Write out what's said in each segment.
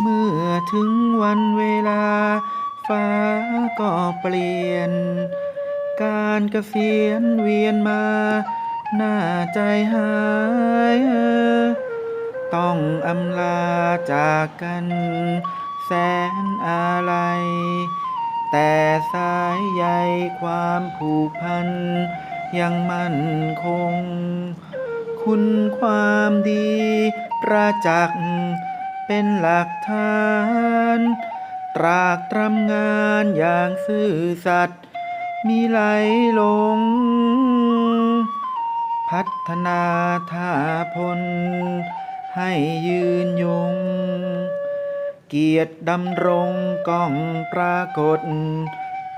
เมื่อถึงวันเวลา ฟ้าก็เปลี่ยน การเกษียณเวียนมา หน้าใจหาย ต้องอำลาจากกัน แสนอะไร แต่สายใยความผูกพัน ยังมั่นคง คุณความดีประจักษ์ เป็นหลักฐาน ตรากตรำงานอย่างซื่อสัตย์มีไหลลง พัฒนาท่าพล ให้ยืนยง เกียรติดำรงก้องปรากฏ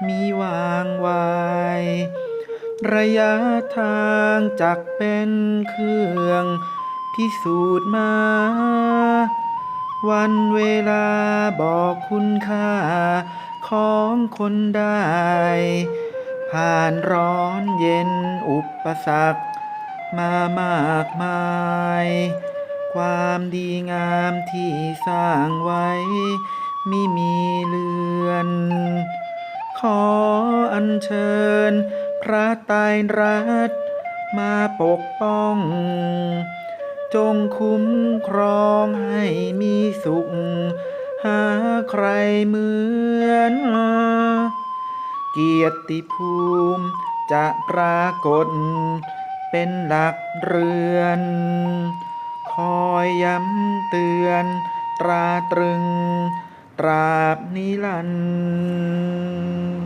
มีวางวายระยะทางจักเป็นเครื่อง พิสูจน์มา วันเวลาบอกคุณค่าของคนได้ ผ่านร้อนเย็นอุปสรรคมามากมาย ความดีงามที่สร้างไว้มิมีเลือน ขออัญเชิญ พระไตรรัตมาปกป้อง จงคุ้มครองให้มีสุข หาใครเหมือน เกียรติภูมิจะปรากฏ เป็นหลักเรือน คอยย้ำเตือน ตราตรึง ตราบนิรันดร์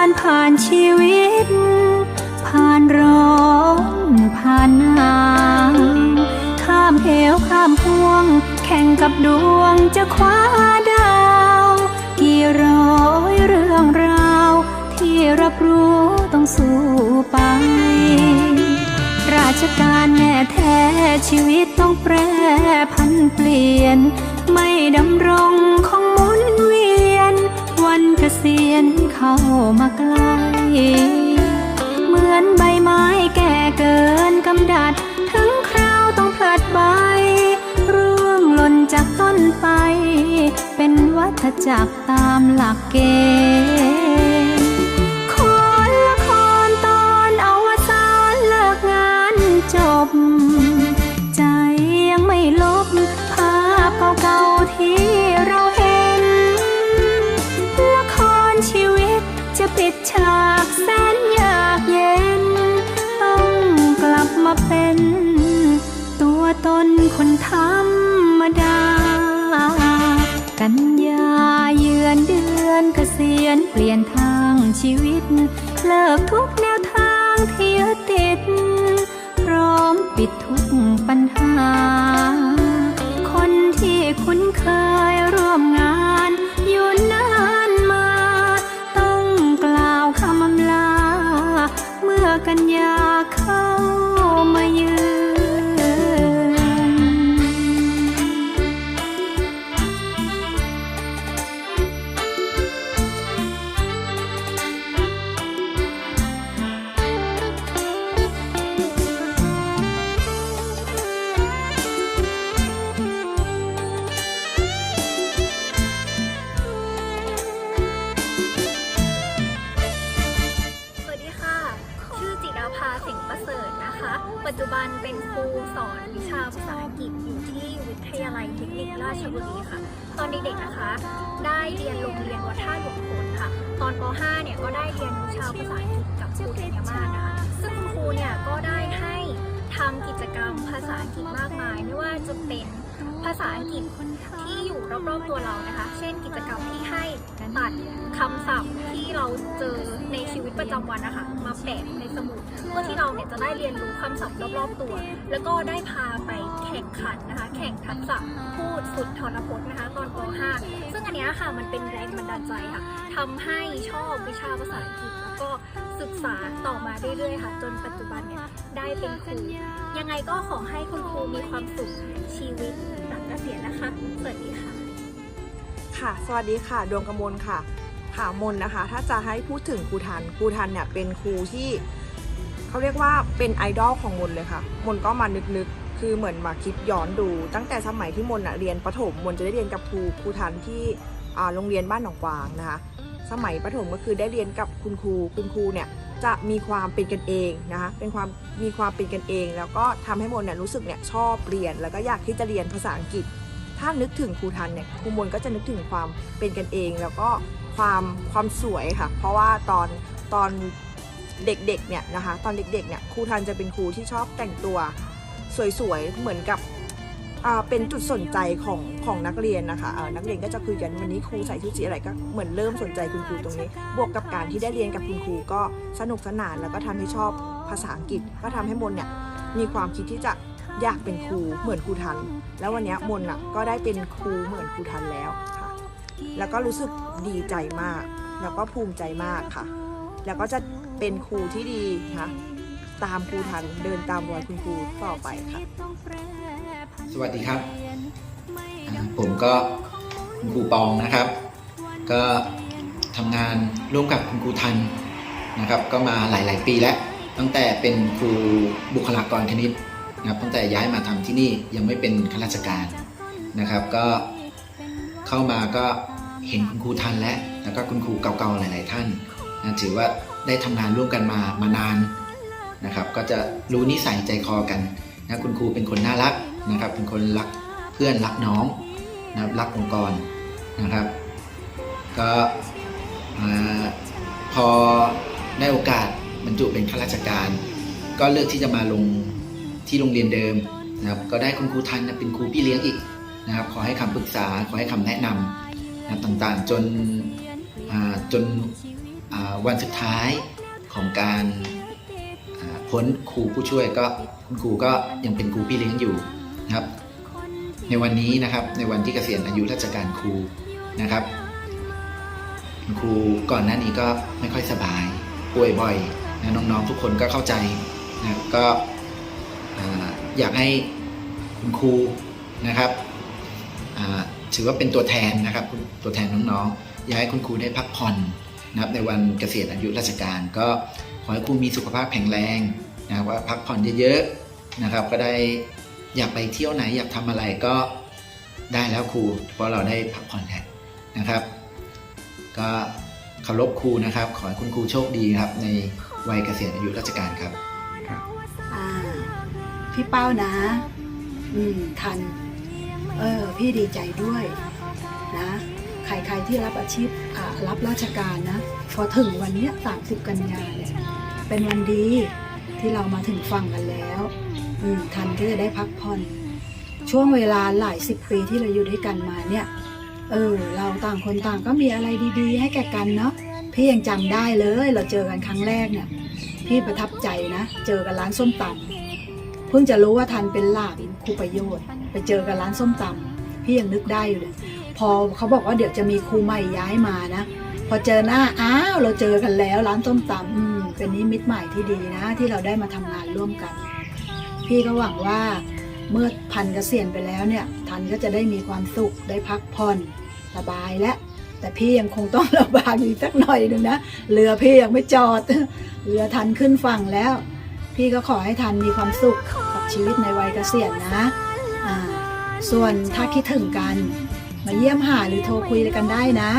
ารผ่านชีวิต ผ่านร้อนผ่านหนาวข้ามเหวข้ามห่วง แข่งกับดวงจะคว้าดาว กี่ร้อยเรื่องราว ที่รับรู้ต้องสู้ไป ราชการแน่แท้ชีวิตต้องแปรพันเปลี่ยน ไม่ดำรงคง วันเกษียณเข้ามาใกล้เหมือนใบไม้แก่เกินกำดัด ถึงคราวต้องพลัดใบ ร่วงหล่นจากต้นไป เป็นวัฏจักรตามหลักเกณฑ์ ดฉากแสนยากเย็น ต้องกลับมาเป็น ตัวตนคนธรรมดา กันยาเยือนเดือนเกษียณเปลี่ยนทางชีวิต เลิกทุกแนวทางที่ยึดติดรอ ปัจจุบันเป็นครูสอนวิชาภาษาอังกฤษอยู่ที่วิทยาลัยเทคนิคราชบุรีค่ะ ตอนเด็กๆนะคะ ได้เรียนโรงเรียนวัดท่าหลวงพลค่ะ ตอนป .5 เนี่ยก็ได้เรียนวิชาภาษาอังกฤษกับครูเดียมานะคะ ซึ่งคุณครูเนี่ยก็ได้ กรรมภาษาอังกฤษมากมาย ไม่ว่าจะเป็นภาษาอังกฤษที่อยู่รอบๆตัวเรานะคะ เช่นกิจกรรมที่ให้ตัดคำศัพท์ที่เราเจอในชีวิตประจำวันนะคะมาแปะในสมุดเพื่อที่เราเนี่ยจะได้เรียนรู้คำศัพท์รอบๆตัว แล้วก็ได้พาไปแข่งขันนะคะ แข่งทักษะพูดสุดทรพจน์นะคะ ตอนป .5 ซึ่งอันนี้ค่ะมันเป็นแรงบันดาลใจค่ะทำให้ชอบวิชาภาษาอังกฤษแล้วก็ศึกษาต่อมาเรื่อยๆค่ะ จนปัจจุบันเนี่ย ได้เป็นครูยังไงก็ขอให้คุณครูมีความสุขชีวิตหลังเกษียณนะคะ สวัสดีค่ะ ค่ะ สวัสดีค่ะ ดวงกมลค่ะค่ะมนนะคะ ถ้าจะให้พูดถึงครูทัน ครูทันเนี่ยเป็นครูที่เขาเรียกว่าเป็นไอดอลของมนเลยค่ะ มนก็มานึกๆ คือเหมือนมาคิดย้อนดู ตั้งแต่สมัยที่มนอะเรียนประถม มนจะได้เรียนกับครูครูทันที่อ่าโรงเรียนบ้านหนองกวางนะคะ สมัยประถมก็คือได้เรียนกับคุณครู คุณครูเนี่ย จะมีความเป็นกันเองนะคะเป็นความมีความเป็นกันเอง แล้วก็ทำให้มนเนี่ยรู้สึกเนี่ยชอบเรียน แล้วก็อยากที่จะเรียนภาษาอังกฤษ ถ้านึกถึงครูทันเนี่ยครูมนก็จะนึกถึงความเป็นกันเอง แล้วก็ความความสวยค่ะ เพราะว่าตอนตอนเด็กๆเนี่ยนะคะตอนเด็กๆเนี่ยครูทันจะเป็นครูที่ชอบแต่งตัวสวยๆเหมือนกับ เป็นจุดสนใจของของนักเรียนนะคะเอ่อนักเรียนก็จะคุยกันวันนี้ครูใส่ชุดสีอะไรก็เหมือนเริ่มสนใจคุณครูตรงนี้ บวกกับการที่ได้เรียนกับคุณครูก็สนุกสนานแล้วก็ทำให้ชอบภาษาอังกฤษก็ทำให้มนเนี่ยมีความคิดที่จะอยากเป็นครูเหมือนครูทัน แล้ววันนี้มนอะก็ได้เป็นครูเหมือนครูทันแล้วค่ะ แล้วก็รู้สึกดีใจมาก แล้วก็ภูมิใจมากค่ะ แล้วก็จะเป็นครูที่ดีนะคะตามครูทันเดินตามรอยคุณครูต่อไปค่ะ สวัสดีครับผมก็คุณครูปองนะครับ ก็ทำงานร่วมกับคุณครูทันนะครับ ก็มาหลาย ๆ ปีแล้ว ตั้งแต่เป็นครูบุคลากรคณิตนะครับ ตั้งแต่ย้ายมาทำที่นี่ยังไม่เป็นข้าราชการนะครับ ก็เข้ามาก็เห็นคุณครูทันแล้วแล้วก็คุณครูเก่าๆหลาย ๆ ท่านนะถือว่าได้ทำงานร่วมกันมามานานนะครับ ก็จะรู้นิสัยใจคอกันนะคุณครูเป็นคนน่ารัก นะครับ เป็นคนรักเพื่อนรักน้องนะครับรักองค์กรนะครับ ก็พอได้โอกาสบรรจุเป็นข้าราชการ ก็เลือกที่จะมาลงที่โรงเรียนเดิมนะครับก็ได้คุณครูทันนะเป็นครูพี่เลี้ยงอีกนะครับขอให้คำปรึกษาขอให้คำแนะนำนะต่างๆจนจนวันสุดท้ายของการพ้นครูผู้ช่วยก็คุณครูก็ยังเป็นครูพี่เลี้ยงอยู่ นะครับ ในวันนี้นะครับในวันที่เกษียณอายุราชการครูนะครับ ครูก่อนหน้านี้ก็ไม่ค่อยสบายป่วยบ่อยนะน้องๆทุกคนก็เข้าใจนะก็อยากให้คุณครูนะครับถือว่าเป็นตัวแทนนะครับตัวแทนน้องๆอยากให้คุณครูได้พักผ่อนนะครับในวันเกษียณอายุราชการ ก็ขอให้ครูมีสุขภาพแข็งแรงนะครับว่าพักผ่อนเยอะๆนะครับ ก็ได้ อยากไปเที่ยวไหนอยากทำอะไรก็ได้แล้วครู เพราะเราได้พักผ่อนแล้วนะครับ ก็เคารพครูนะครับ ขอให้คุณครูโชคดีครับ ในวัยเกษียณอายุราชการครับ อ่า พี่เป้านะ อืม ทัน เออ พี่ดีใจด้วยนะ ใครๆที่รับอาชีพอ่ารับราชการนะ พอถึงวันเนี้ย30 กันยาเนี่ย เป็นวันดีที่เรามาถึงฝั่งกันแล้วอืม ทันก็จะได้พักผ่อน ช่วงเวลาหลายสิบปีที่เราอยู่ด้วยกันมาเนี่ย เออ เราต่างคนต่างก็มีอะไรดีๆ ให้แก่กันเนาะพี่ยังจำได้เลย เราเจอกันครั้งแรกเนี่ย พี่ประทับใจนะ เจอกันร้านส้มตำเพิ่งจะรู้ว่าทันเป็นหลานครูประโยชน์ ไปเจอกันร้านส้มตำพี่ยังนึกได้อยู่เลยพอเขาบอกว่าเดี๋ยวจะมีครูใหม่ย้ายมานะพอเจอหน้าอ้าวเราเจอกันแล้วร้านส้มตำอืมเป็นนิมิตใหม่ที่ดีนะ ที่เราได้มาทำงานร่วมกัน พี่ก็หวังว่าเมื่อพันเกษียณไปแล้วเนี่ยทันก็จะได้มีความสุขได้พักผ่อนสบายและ แต่พี่ยังคงต้องระบากอยู่สักหน่อยหนึ่งนะเรือพี่ยังไม่จอดเรือทันขึ้นฝั่งแล้ว พี่ก็ขอให้ทันมีความสุขกับชีวิตในวัยเกษียณนะอ่าส่วนถ้าคิดถึงกัน มาเยี่ยมหาหรือโทรคุยกันได้นะ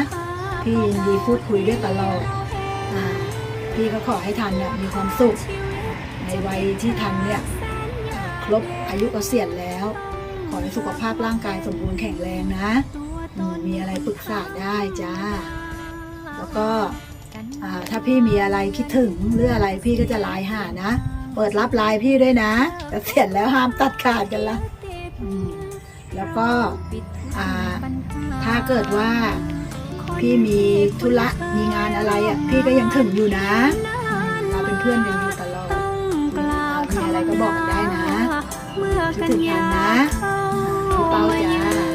พี่ยินดีพูดคุยด้วยตลอดอาพี่ก็ขอให้ทันเนี่ยมีความสุขในวัยที่ทันเนี่ย ครบอายุเกษียณแล้ว ขอให้สุขภาพร่างกายสมบูรณ์แข็งแรงนะมีอะไรปรึกษาได้จ้า แล้วก็ถ้าพี่มีอะไรคิดถึงหรืออะไรพี่ก็จะไลน์หานะ เปิดรับไลน์พี่ด้วยนะแต่เสร็จแล้วห้ามตัดขาดกันละแล้วก็ถ้าเกิดว่าพี่มีธุระมีงานอะไรอะพี่ก็ยังถึงอยู่นะ เราเป็นเพื่อนกันอยู่ตลอดมีอะไรก็บอกกัน คิดกันถึงกัยานนะพี่เป้าจ้า